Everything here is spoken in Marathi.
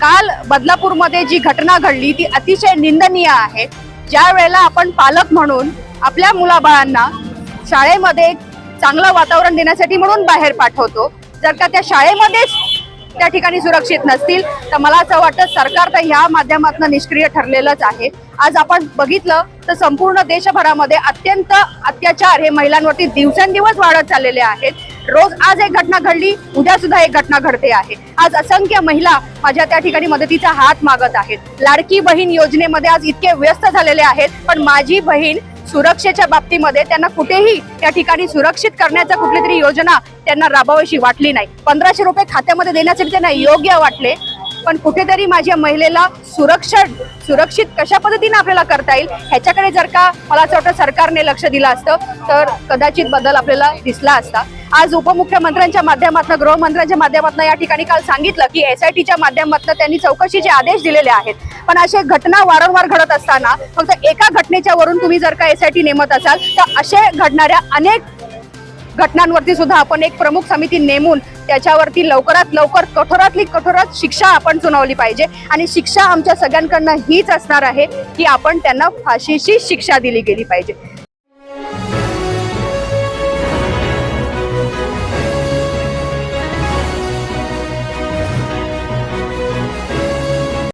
काल बदलापूरमध्ये जी घटना घडली ती अतिशय निंदनीय आहे. ज्या वेळेला आपण पालक म्हणून आपल्या मुलाबाळांना शाळेमध्ये चांगलं वातावरण देण्यासाठी म्हणून बाहेर पाठवतो जर का त्या शाळेमध्येच त्या ठिकाणी सुरक्षित नसतील. तर मला असं वाटतं सरकार तर ह्या माध्यमातून निष्क्रिय ठरलेलंच आहे. आज आपण बघितलं तर संपूर्ण देशभरामध्ये अत्यंत अत्याचार हे महिलांवरती दिवसेंदिवस वाढत चाललेले आहेत. रोज आज एक घटना घडली उद्या सुद्धा एक घटना घडते आहे. आज असंख्य महिला माझ्या त्या ठिकाणी मदतीचा हात मागत आहेत. लाडकी बहीण योजनेमध्ये आज इतके व्यस्त झालेले आहेत पण माझी बहीण सुरक्षेच्या बाबतीमध्ये त्यांना कुठेही त्या ठिकाणी सुरक्षित करण्याचा कुठली तरी योजना त्यांना राबवायची वाटली नाही. पंधराशे रुपये खात्यामध्ये देण्यासाठी त्यांना योग्य वाटले पण कुठेतरी माझ्या महिलेला सुरक्षा सुरक्षित कशा पद्धतीने आपल्याला करता येईल ह्याच्याकडे जर का मला असं वाटतं सरकारने लक्ष दिलं असतं तर कदाचित बदल आपल्याला दिसला असता. आज उपमुख्यमंत्र्यांच्या माध्यमातून गृहमंत्र्यांच्या माध्यमातून या ठिकाणी काल सांगितलं की एस आय टीच्या माध्यमातून त्यांनी चौकशीचे आदेश दिलेले आहेत. पण असे घटना वारंवार घडत असताना फक्त एका घटनेच्या वरून तुम्ही जर का एस आय टी नेमत असाल तर असे घडणाऱ्या अनेक घटनांवरती सुद्धा आपण एक प्रमुख समिती नेमून त्याच्यावरती लवकरात लवकर कठोरातली कठोरात शिक्षा आपण सुनावली पाहिजे. आणि शिक्षा आमच्या सगळ्यांकडनं हीच असणार आहे की आपण त्यांना फाशीची शिक्षा दिली गेली पाहिजे.